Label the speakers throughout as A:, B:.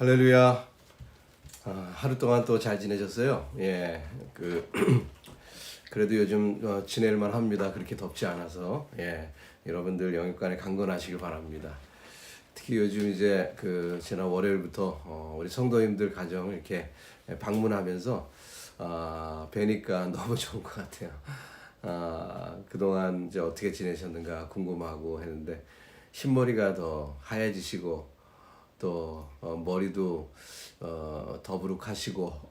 A: 할렐루야. 아, 하루 동안 또 잘 지내셨어요? 예, 그 그래도 요즘 어, 지낼만 합니다. 그렇게 덥지 않아서 예, 여러분들 영육간에 강건하시길 바랍니다. 특히 요즘 이제 그 지난 월요일부터 어, 우리 성도님들 가정 이렇게 방문하면서 아, 뵈니까 너무 좋은 것 같아요. 아, 그동안 이제 어떻게 지내셨는가 궁금하고 했는데 흰머리가 더 하얘지시고 또 어, 머리도 어, 더부룩하시고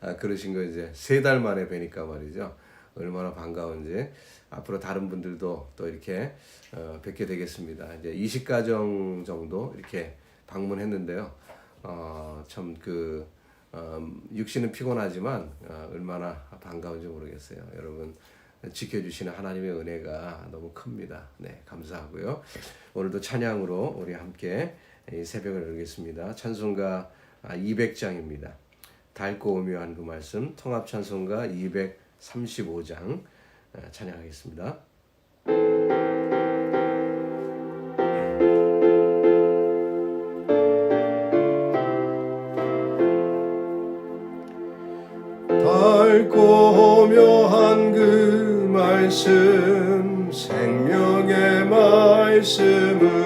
A: 아, 그러신 거 이제 세 달 만에 뵈니까 말이죠. 얼마나 반가운지 앞으로 다른 분들도 또 이렇게 어, 뵙게 되겠습니다. 이제 20가정 정도 이렇게 방문했는데요. 어, 참그 어, 육신은 피곤하지만 어, 얼마나 반가운지 모르겠어요. 여러분 지켜주시는 하나님의 은혜가 너무 큽니다. 네, 감사하고요. 오늘도 찬양으로 우리 함께 이 새벽을 열겠습니다. 찬송가 200장입니다. 달고 오묘한 그 말씀 통합 찬송가 235장 어, 찬양하겠습니다. 달고 묘한 그 말씀 생명의 말씀은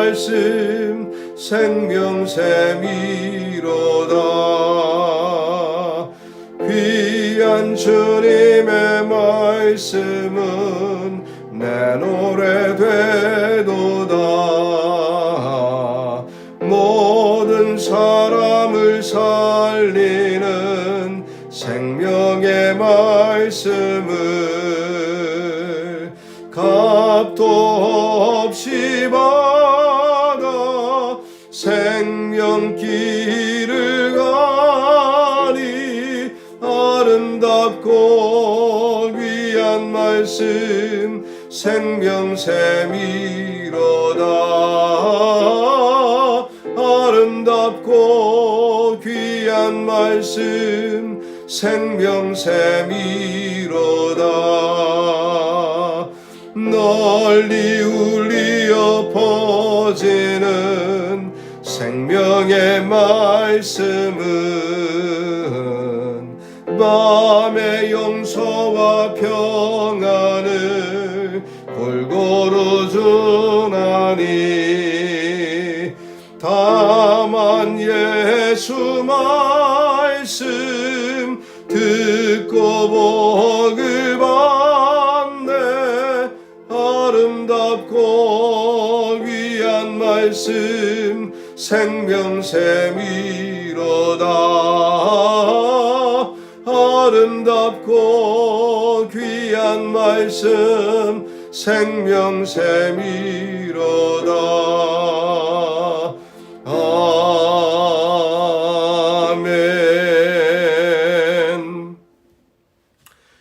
A: 말씀 생명샘이로다. 귀한 주님의 말씀은 내 노래 되도다. 모든 사람을 살리는 생명의 말씀 아름답고 귀한 말씀 생명샘이로다. 아름답고 귀한 말씀 생명샘이로다. 널리 울리어 퍼지는 생명의 말씀은 마음의 용서와 평안을 골고루 주나니 다만 예수 말씀 듣고 복을 받네 아름답고 귀한 말씀 생명샘이로다 아름답고 귀한 말씀 생명샘이로다 아멘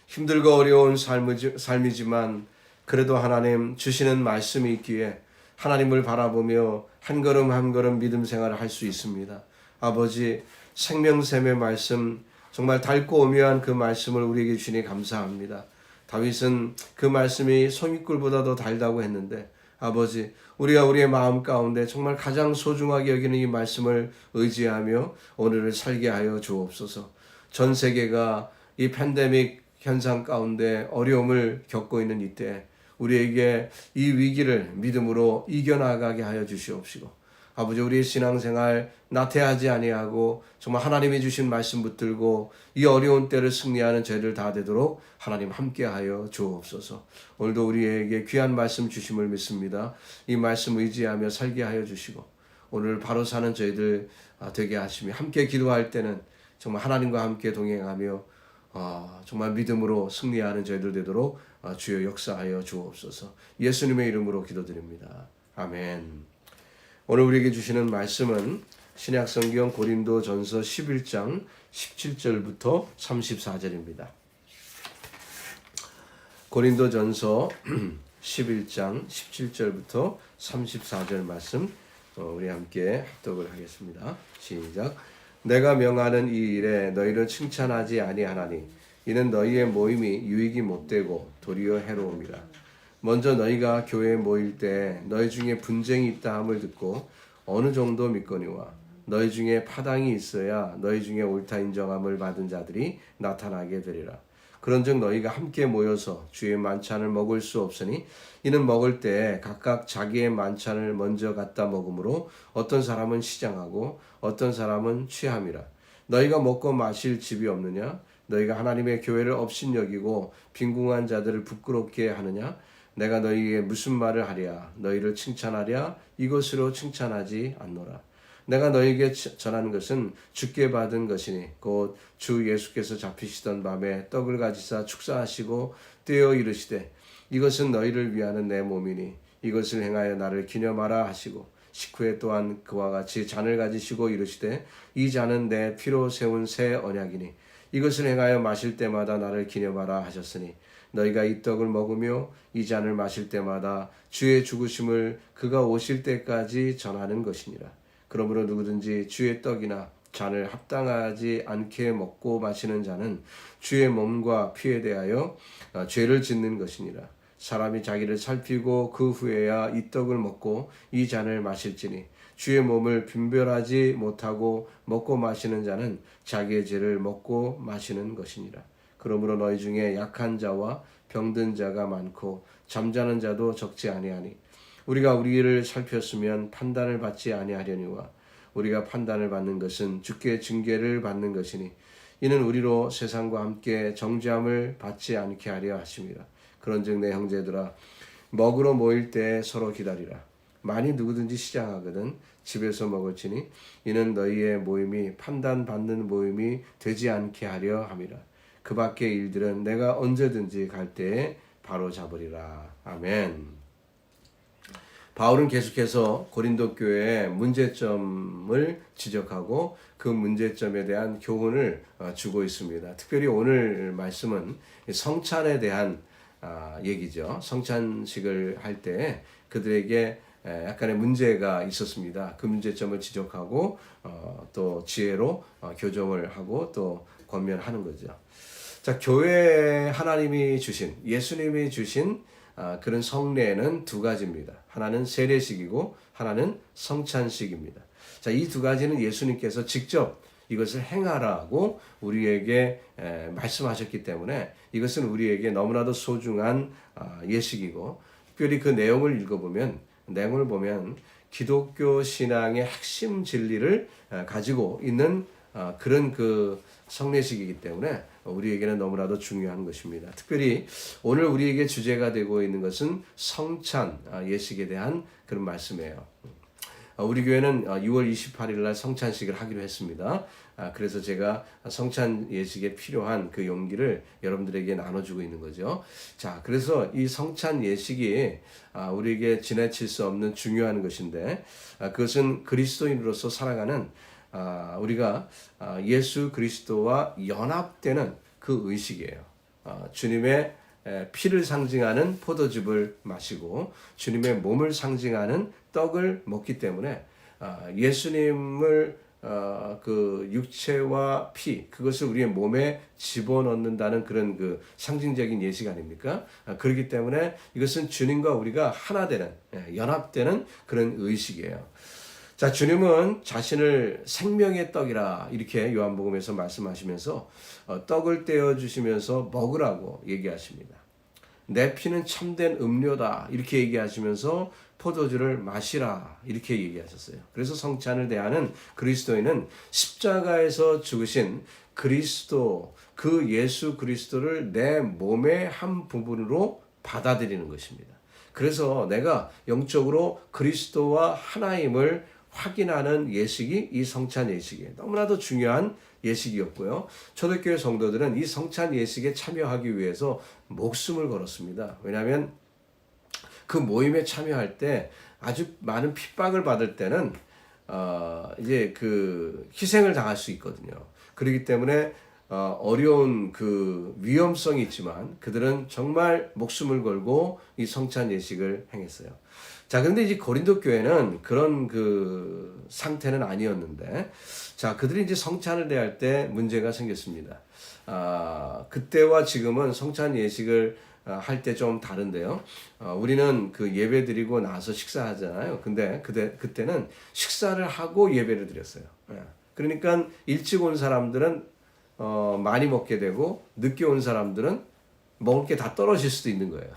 A: 힘들고 어려운 삶이지, 삶이지만 그래도 하나님 주시는 말씀이 있기에 하나님을 바라보며 한 걸음 한 걸음 믿음 생활을 할 수 있습니다. 아버지 생명샘의 말씀 정말 달고 오묘한 그 말씀을 우리에게 주니 감사합니다. 다윗은 그 말씀이 소미꿀보다도 달다고 했는데 아버지 우리가 우리의 마음 가운데 정말 가장 소중하게 여기는 이 말씀을 의지하며 오늘을 살게 하여 주옵소서. 전 세계가 이 팬데믹 현상 가운데 어려움을 겪고 있는 이때 우리에게 이 위기를 믿음으로 이겨나가게 하여 주시옵시고 아버지 우리의 신앙생활 나태하지 아니하고 정말 하나님이 주신 말씀 붙들고 이 어려운 때를 승리하는 저희들 다 되도록 하나님 함께하여 주옵소서. 오늘도 우리에게 귀한 말씀 주심을 믿습니다. 이 말씀 의지하며 살게 하여 주시고 오늘 바로 사는 저희들 되게 하시며 함께 기도할 때는 정말 하나님과 함께 동행하며 어, 정말 믿음으로 승리하는 저희들 되도록 어, 주여 역사하여 주옵소서. 예수님의 이름으로 기도드립니다. 아멘. 오늘 우리에게 주시는 말씀은 신약 성경 고린도 전서 11장 17절부터 34절입니다. 고린도 전서 11장 17절부터 34절 말씀 어, 우리 함께 합독을 하겠습니다. 시작. 내가 명하는 이 일에 너희를 칭찬하지 아니하나니 이는 너희의 모임이 유익이 못되고 도리어 해로움이라. 먼저 너희가 교회에 모일 때 너희 중에 분쟁이 있다 함을 듣고 어느 정도 믿거니와 너희 중에 파당이 있어야 너희 중에 옳다 인정함을 받은 자들이 나타나게 되리라. 그런즉 너희가 함께 모여서 주의 만찬을 먹을 수 없으니 이는 먹을 때 각각 자기의 만찬을 먼저 갖다 먹으므로 어떤 사람은 시장하고 어떤 사람은 취함이라. 너희가 먹고 마실 집이 없느냐? 너희가 하나님의 교회를 업신여기고 빈궁한 자들을 부끄럽게 하느냐 내가 너희에게 무슨 말을 하랴? 너희를 칭찬하랴? 이것으로 칭찬하지 않노라. 내가 너에게 전하는 것은 주께 받은 것이니 곧 주 예수께서 잡히시던 밤에 떡을 가지사 축사하시고 떼어 이르시되 이것은 너희를 위하는 내 몸이니 이것을 행하여 나를 기념하라 하시고 식후에 또한 그와 같이 잔을 가지시고 이르시되 이 잔은 내 피로 세운 새 언약이니 이것을 행하여 마실 때마다 나를 기념하라 하셨으니 너희가 이 떡을 먹으며 이 잔을 마실 때마다 주의 죽으심을 그가 오실 때까지 전하는 것이니라 그러므로 누구든지 주의 떡이나 잔을 합당하지 않게 먹고 마시는 자는 주의 몸과 피에 대하여 어, 죄를 짓는 것이니라. 사람이 자기를 살피고 그 후에야 이 떡을 먹고 이 잔을 마실지니 주의 몸을 분별하지 못하고 먹고 마시는 자는 자기의 죄를 먹고 마시는 것이니라. 그러므로 너희 중에 약한 자와 병든 자가 많고 잠자는 자도 적지 아니하니 우리가 우리를 살폈으면 판단을 받지 아니하려니와 우리가 판단을 받는 것은 주께 징계를 받는 것이니 이는 우리로 세상과 함께 정죄함을 받지 않게 하려 하심이라. 그런즉 내 형제들아 먹으러 모일 때 서로 기다리라. 많이 누구든지 시장하거든 집에서 먹을지니 이는 너희의 모임이 판단받는 모임이 되지 않게 하려 함이라. 그 밖의 일들은 내가 언제든지 갈 때에 바로 잡으리라. 아멘. 바울은 계속해서 고린도 교회의 문제점을 지적하고 그 문제점에 대한 교훈을 어, 주고 있습니다. 특별히 오늘 말씀은 성찬에 대한 아, 얘기죠. 성찬식을 할 때 그들에게 약간의 문제가 있었습니다. 그 문제점을 지적하고 어, 또 지혜로 어, 교정을 하고 또 권면하는 거죠. 자, 교회 하나님이 주신 예수님이 주신 아, 그런 성례는 두 가지입니다. 하나는 세례식이고 하나는 성찬식입니다. 자, 이 두 가지는 예수님께서 직접 이것을 행하라고 우리에게 말씀하셨기 때문에 이것은 우리에게 너무나도 소중한 아, 예식이고 특별히 그 내용을 읽어보면 내용을 보면 기독교 신앙의 핵심 진리를 가지고 있는 아, 그런 그 성례식이기 때문에 우리에게는 너무나도 중요한 것입니다. 특별히 오늘 우리에게 주제가 되고 있는 것은 성찬 아, 예식에 대한 그런 말씀이에요. 아, 우리 교회는 6월 28일 날 성찬식을 하기로 했습니다. 그래서 제가 성찬 예식에 필요한 그 용기를 여러분들에게 나눠주고 있는 거죠. 자, 그래서 이 성찬 예식이 우리에게 지나칠 수 없는 중요한 것인데 그것은 그리스도인으로서 살아가는 아, 우리가 아, 예수 그리스도와 연합되는 그 의식이에요. 아, 주님의 피를 상징하는 포도즙을 마시고 주님의 몸을 상징하는 떡을 먹기 때문에 예수님을 어, 그 육체와 피 그것을 우리의 몸에 집어넣는다는 그런 그 상징적인 예식 아닙니까? 아, 그렇기 때문에 이것은 주님과 우리가 하나 되는 예, 연합되는 그런 의식이에요. 자, 주님은 자신을 생명의 떡이라 이렇게 요한복음에서 말씀하시면서 어, 떡을 떼어 주시면서 먹으라고 얘기하십니다. 내 피는 참된 음료다 이렇게 얘기하시면서 포도주를 마시라 이렇게 얘기하셨어요. 그래서 성찬을 대하는 그리스도인은 십자가에서 죽으신 그리스도 그 예수 그리스도를 내 몸의 한 부분으로 받아들이는 것입니다. 그래서 내가 영적으로 그리스도와 하나임을 확인하는 예식이 이 성찬 예식이에요. 너무나도 중요한 예식이었고요. 초대교회 성도들은 이 성찬 예식에 참여하기 위해서 목숨을 걸었습니다. 왜냐하면 그 모임에 참여할 때 아주 많은 핍박을 받을 때는 어 이제 그 희생을 당할 수 있거든요. 그렇기 때문에 어 어려운 그 위험성이 있지만 그들은 정말 목숨을 걸고 이 성찬 예식을 행했어요. 자, 근데 이제 고린도 교회는 그런 그 상태는 아니었는데, 자, 그들이 이제 성찬을 대할 때 문제가 생겼습니다. 아, 그때와 지금은 성찬 예식을 아, 할때 좀 다른데요. 어, 우리는 그 예배 드리고 나서 식사하잖아요. 근데 그때 그때는 식사를 하고 예배를 드렸어요. 예. 그러니까 일찍 온 사람들은 어, 많이 먹게 되고 늦게 온 사람들은 먹을 게 다 떨어질 수도 있는 거예요.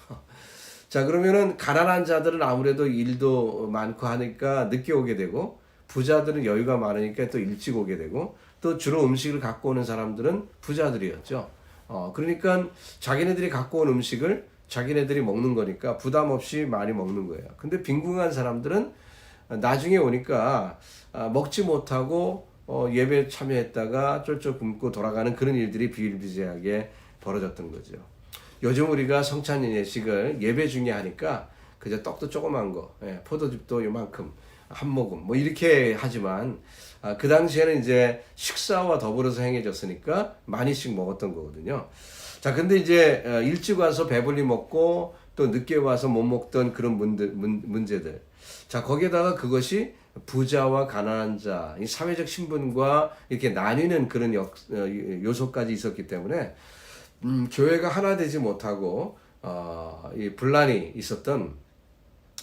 A: 자, 그러면은 가난한 자들은 아무래도 일도 많고 하니까 늦게 오게 되고 부자들은 여유가 많으니까 또 일찍 오게 되고 또 주로 음식을 갖고 오는 사람들은 부자들이었죠. 어, 그러니까 자기네들이 갖고 온 음식을 자기네들이 먹는 거니까 부담 없이 많이 먹는 거예요. 근데 빈궁한 사람들은 나중에 오니까 아, 먹지 못하고 어, 예배 참여했다가 쫄쫄 굶고 돌아가는 그런 일들이 비일비재하게 벌어졌던 거죠. 요즘 우리가 성찬 예식을 예배 중에 하니까 그저 떡도 조그만 거, 예, 포도즙도 요만큼 한 모금 뭐 이렇게 하지만 아, 그 당시에는 이제 식사와 더불어서 행해졌으니까 많이씩 먹었던 거거든요. 자, 근데 이제 어, 일찍 와서 배불리 먹고 또 늦게 와서 못 먹던 그런 문들, 문, 문제들. 자, 거기에다가 그것이 부자와 가난한 자, 이 사회적 신분과 이렇게 나뉘는 그런 역, 어, 요소까지 있었기 때문에 음, 교회가 하나 되지 못하고 어, 이 분란이 있었던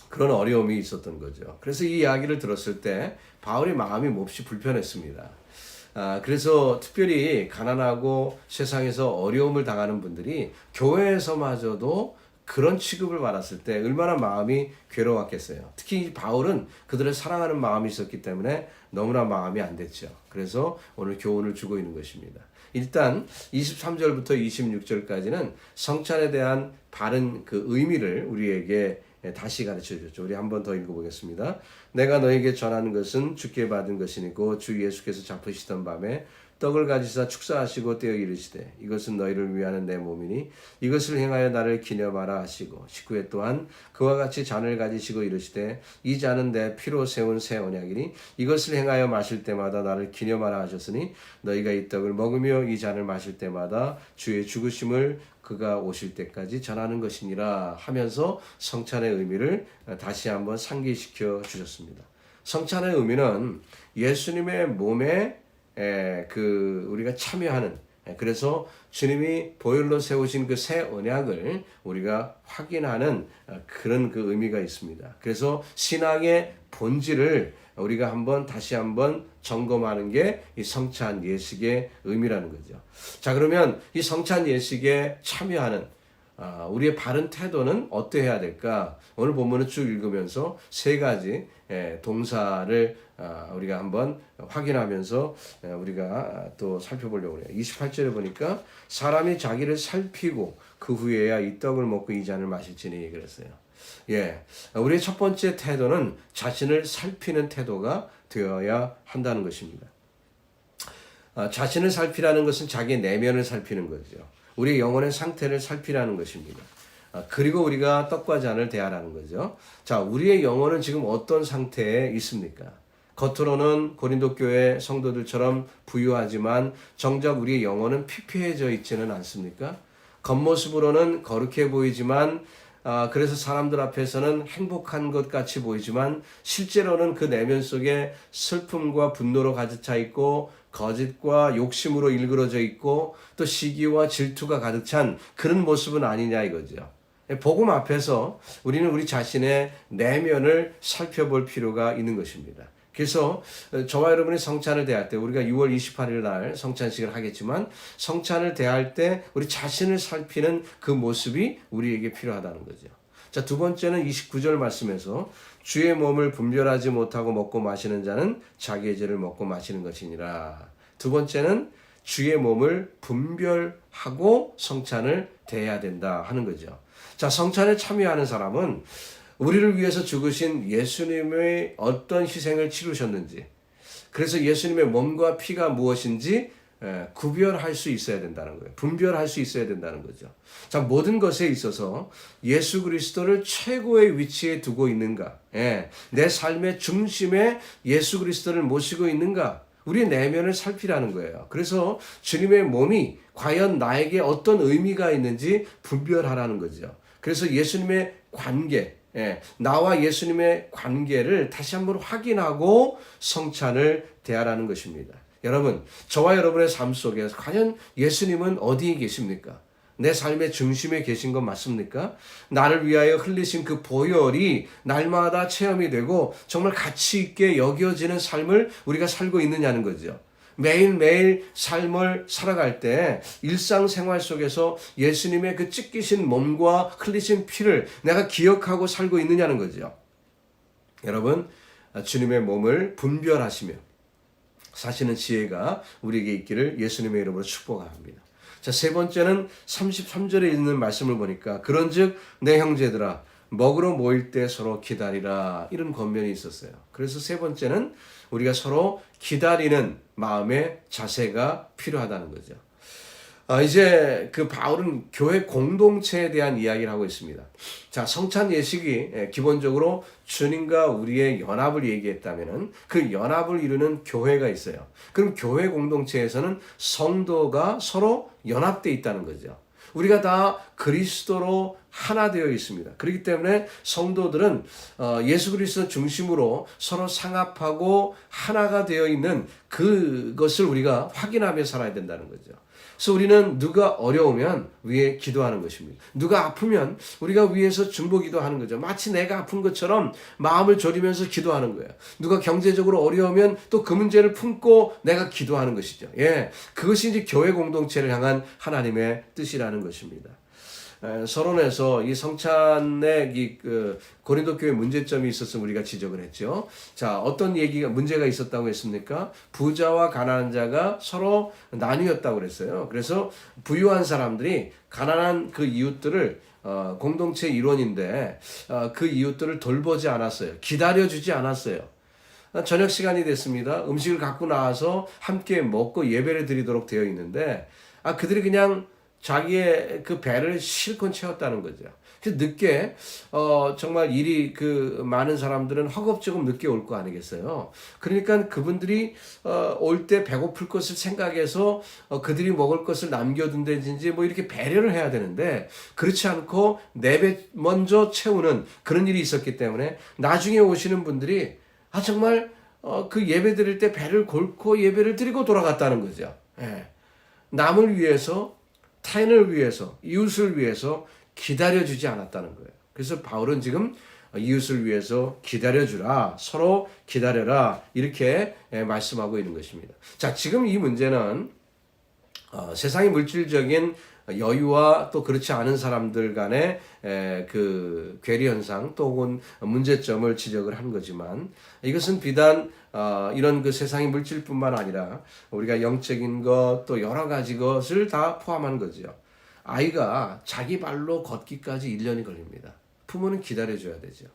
A: 그런 어려움이 있었던 거죠. 그래서 이 이야기를 들었을 때 바울의 마음이 몹시 불편했습니다. 아, 그래서 특별히 가난하고 세상에서 어려움을 당하는 분들이 교회에서마저도 그런 취급을 받았을 때 얼마나 마음이 괴로웠겠어요. 특히 바울은 그들을 사랑하는 마음이 있었기 때문에 너무나 마음이 안 됐죠. 그래서 오늘 교훈을 주고 있는 것입니다. 일단 23절부터 26절까지는 성찬에 대한 바른 그 의미를 우리에게 다시 가르쳐 줬죠. 우리 한 번 더 읽어보겠습니다. 내가 너에게 전하는 것은 주께 받은 것이니고 주 예수께서 잡으시던 밤에 떡을 가지사 축사하시고 떼어 이르시되 이것은 너희를 위하는 내 몸이니 이것을 행하여 나를 기념하라 하시고 19회 또한 그와 같이 잔을 가지시고 이르시되 이 잔은 내 피로 세운 새 언약이니 이것을 행하여 마실 때마다 나를 기념하라 하셨으니 너희가 이 떡을 먹으며 이 잔을 마실 때마다 주의 죽으심을 그가 오실 때까지 전하는 것이니라 하면서 성찬의 의미를 다시 한번 상기시켜 주셨습니다. 성찬의 의미는 예수님의 몸에 에, 그 우리가 참여하는 에, 그래서 주님이 보혈로 세우신 그 새 언약을 우리가 확인하는 어, 그런 그 의미가 있습니다. 그래서 신앙의 본질을 우리가 한번 다시 한번 점검하는 게 이 성찬 예식의 의미라는 거죠. 자 그러면 이 성찬 예식에 참여하는 아, 우리의 바른 태도는 어떠해야 될까? 오늘 본문을 쭉 읽으면서 세 가지 예, 동사를 아, 우리가 한번 확인하면서 예, 우리가 또 살펴보려고 해요. 28절에 보니까 사람이 자기를 살피고 그 후에야 이 떡을 먹고 이 잔을 마실지니 그랬어요. 예, 우리의 첫 번째 태도는 자신을 살피는 태도가 되어야 한다는 것입니다. 아, 자신을 살피라는 것은 자기의 내면을 살피는 거죠. 우리의 영혼의 상태를 살피라는 것입니다. 아, 그리고 우리가 떡과 잔을 대하라는 거죠. 자, 우리의 영혼은 지금 어떤 상태에 있습니까? 겉으로는 고린도 교회 성도들처럼 부유하지만 정작 우리의 영혼은 피폐해져 있지는 않습니까? 겉모습으로는 거룩해 보이지만 아, 그래서 사람들 앞에서는 행복한 것 같이 보이지만 실제로는 그 내면 속에 슬픔과 분노로 가득 차 있고 거짓과 욕심으로 일그러져 있고 또 시기와 질투가 가득 찬 그런 모습은 아니냐 이거죠. 복음 앞에서 우리는 우리 자신의 내면을 살펴볼 필요가 있는 것입니다. 그래서 저와 여러분이 성찬을 대할 때 우리가 6월 28일 날 성찬식을 하겠지만 성찬을 대할 때 우리 자신을 살피는 그 모습이 우리에게 필요하다는 거죠. 자, 두 번째는 29절 말씀에서 주의 몸을 분별하지 못하고 먹고 마시는 자는 자기의 죄를 먹고 마시는 것이니라. 두 번째는 주의 몸을 분별하고 성찬을 대해야 된다 하는 거죠. 자, 성찬에 참여하는 사람은 우리를 위해서 죽으신 예수님의 어떤 희생을 치르셨는지, 그래서 예수님의 몸과 피가 무엇인지 예, 구별할 수 있어야 된다는 거예요. 분별할 수 있어야 된다는 거죠. 자, 모든 것에 있어서 예수 그리스도를 최고의 위치에 두고 있는가? 예, 내 삶의 중심에 예수 그리스도를 모시고 있는가? 우리의 내면을 살피라는 거예요. 그래서 주님의 몸이 과연 나에게 어떤 의미가 있는지 분별하라는 거죠. 그래서 예수님의 관계, 예, 나와 예수님의 관계를 다시 한번 확인하고 성찬을 대하라는 것입니다. 여러분, 저와 여러분의 삶 속에 과연 예수님은 어디에 계십니까? 내 삶의 중심에 계신 건 맞습니까? 나를 위하여 흘리신 그 보혈이 날마다 체험이 되고 정말 가치 있게 여겨지는 삶을 우리가 살고 있느냐는 거죠. 매일매일 삶을 살아갈 때 일상생활 속에서 예수님의 그 찢기신 몸과 흘리신 피를 내가 기억하고 살고 있느냐는 거죠. 여러분, 주님의 몸을 분별하시며 사시는 지혜가 우리에게 있기를 예수님의 이름으로 축복합니다. 자, 세 번째는 33절에 있는 말씀을 보니까 그런즉 내 형제들아 먹으러 모일 때 서로 기다리라 이런 권면이 있었어요. 그래서 세 번째는 우리가 서로 기다리는 마음의 자세가 필요하다는 거죠. 아, 이제 그 바울은 교회 공동체에 대한 이야기를 하고 있습니다. 자, 성찬 예식이 예, 기본적으로 주님과 우리의 연합을 얘기했다면은 그 연합을 이루는 교회가 있어요. 그럼 교회 공동체에서는 성도가 서로 연합돼 있다는 거죠. 우리가 다 그리스도로 하나 되어 있습니다. 그렇기 때문에 성도들은 어, 예수 그리스도 중심으로 서로 상합하고 하나가 되어 있는 그것을 우리가 확인하며 살아야 된다는 거죠. 그래서 우리는 누가 어려우면 위에 기도하는 것입니다. 누가 아프면 우리가 위에서 중보 기도하는 거죠. 마치 내가 아픈 것처럼 마음을 졸이면서 기도하는 거예요. 누가 경제적으로 어려우면 또 그 문제를 품고 내가 기도하는 것이죠. 예. 그것이 이제 교회 공동체를 향한 하나님의 뜻이라는 것입니다. 서론에서 이 성찬의 이그 고린도 교회 문제점이 있었으면 우리가 지적을 했죠. 자, 어떤 얘기가 문제가 있었다고 했습니까? 부자와 가난한 자가 서로 나뉘었다고 그랬어요. 그래서 부유한 사람들이 가난한 그 이웃들을 어, 공동체 일원인데 어, 그 이웃들을 돌보지 않았어요. 기다려주지 않았어요. 저녁 시간이 됐습니다. 음식을 갖고 나와서 함께 먹고 예배를 드리도록 되어 있는데 아 그들이 그냥 자기의 그 배를 실컷 채웠다는 거죠. 그래서 늦게 어 정말 일이 그 많은 사람들은 허겁지겁 늦게 올 거 아니겠어요. 그러니까 그분들이 어 올 때 배고플 것을 생각해서 어 그들이 먹을 것을 남겨둔다든지 뭐 이렇게 배려를 해야 되는데 그렇지 않고 내 배 먼저 채우는 그런 일이 있었기 때문에 나중에 오시는 분들이 아 정말 어 그 예배 드릴 때 배를 골고 예배를 드리고 돌아갔다는 거죠. 예. 남을 위해서 타인을 위해서, 이웃을 위해서 기다려주지 않았다는 거예요. 그래서 바울은 지금 이웃을 위해서 기다려주라, 서로 기다려라, 이렇게 말씀하고 있는 것입니다. 자, 지금 이 문제는 어, 세상의 물질적인 여유와 또 그렇지 않은 사람들 간의 에, 그 괴리 현상 또 혹은 문제점을 지적을 한 거지만 이것은 비단 어, 이런 그 세상의 물질뿐만 아니라 우리가 영적인 것 또 여러 가지 것을 다 포함한 거죠. 아이가 자기 발로 걷기까지 1년이 걸립니다. 부모는 기다려줘야 되죠.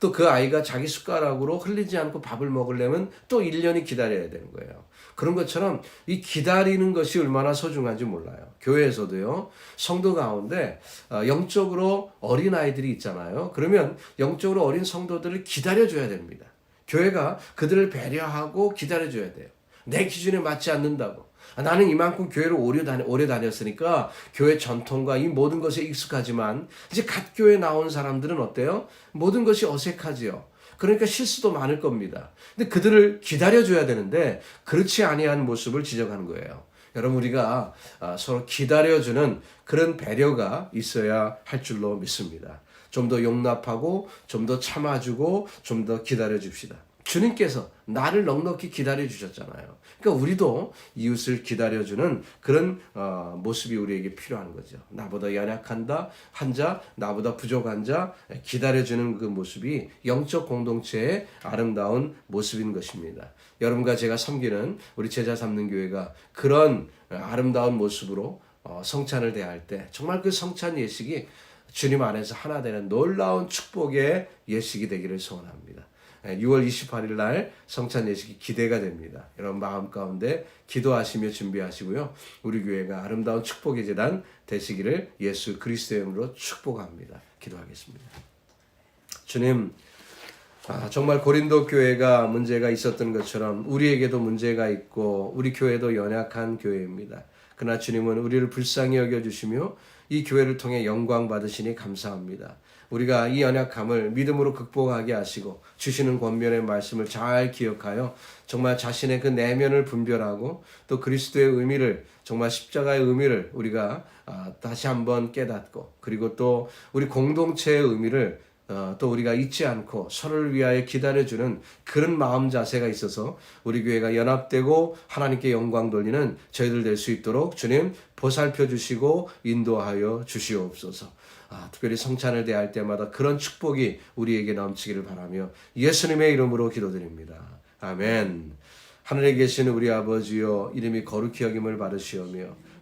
A: 또 그 아이가 자기 숟가락으로 흘리지 않고 밥을 먹으려면 또 1년이 기다려야 되는 거예요. 그런 것처럼 이 기다리는 것이 얼마나 소중한지 몰라요. 교회에서도요, 성도 가운데 어, 영적으로 어린 아이들이 있잖아요. 그러면 영적으로 어린 성도들을 기다려줘야 됩니다. 교회가 그들을 배려하고 기다려줘야 돼요. 내 기준에 맞지 않는다고. 아, 나는 이만큼 교회를 오래, 다녔, 오래 다녔으니까 교회 전통과 이 모든 것에 익숙하지만 이제 갓 교회 나온 사람들은 어때요? 모든 것이 어색하지요. 그러니까 실수도 많을 겁니다. 근데 그들을 기다려줘야 되는데 그렇지 아니한 모습을 지적하는 거예요. 여러분 우리가 아, 서로 기다려주는 그런 배려가 있어야 할 줄로 믿습니다. 좀 더 용납하고 좀 더 참아주고 좀 더 기다려 줍시다. 주님께서 나를 넉넉히 기다려 주셨잖아요. 그러니까 우리도 이웃을 기다려 주는 그런 어, 모습이 우리에게 필요한 거죠. 나보다 연약한다 한자, 나보다 부족한 자 기다려 주는 그 모습이 영적 공동체의 아름다운 모습인 것입니다. 여러분과 제가 섬기는 우리 제자 삼는 교회가 그런 아름다운 모습으로 어, 성찬을 대할 때 정말 그 성찬 예식이 주님 안에서 하나 되는 놀라운 축복의 예식이 되기를 소원합니다. 6월 28일 날 성찬 예식이 기대가 됩니다. 여러분 마음 가운데 기도하시며 준비하시고요. 우리 교회가 아름다운 축복의 재단 되시기를 예수 그리스도의 이름으로 축복합니다. 기도하겠습니다. 주님 아, 정말 고린도 교회가 문제가 있었던 것처럼 우리에게도 문제가 있고 우리 교회도 연약한 교회입니다. 그러나 주님은 우리를 불쌍히 여겨 주시며 이 교회를 통해 영광 받으시니 감사합니다. 우리가 이 연약함을 믿음으로 극복하게 하시고 주시는 권면의 말씀을 잘 기억하여 정말 자신의 그 내면을 분별하고 또 그리스도의 의미를 정말 십자가의 의미를 우리가 아, 다시 한번 깨닫고 그리고 또 우리 공동체의 의미를 어, 또 우리가 잊지 않고 서로를 위하여 기다려주는 그런 마음 자세가 있어서 우리 교회가 연합되고 하나님께 영광 돌리는 저희들 될 수 있도록 주님 보살펴 주시고 인도하여 주시옵소서. 아, 특별히 성찬을 대할 때마다 그런 축복이 우리에게 넘치기를 바라며 예수님의 이름으로 기도드립니다. 아멘. 하늘에 계신 우리 아버지여 이름이 거룩히 여김을 받으시오며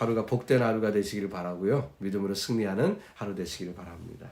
A: 하루가 복된 하루가 되시기를 바라고요. 믿음으로 승리하는 하루 되시기를 바랍니다.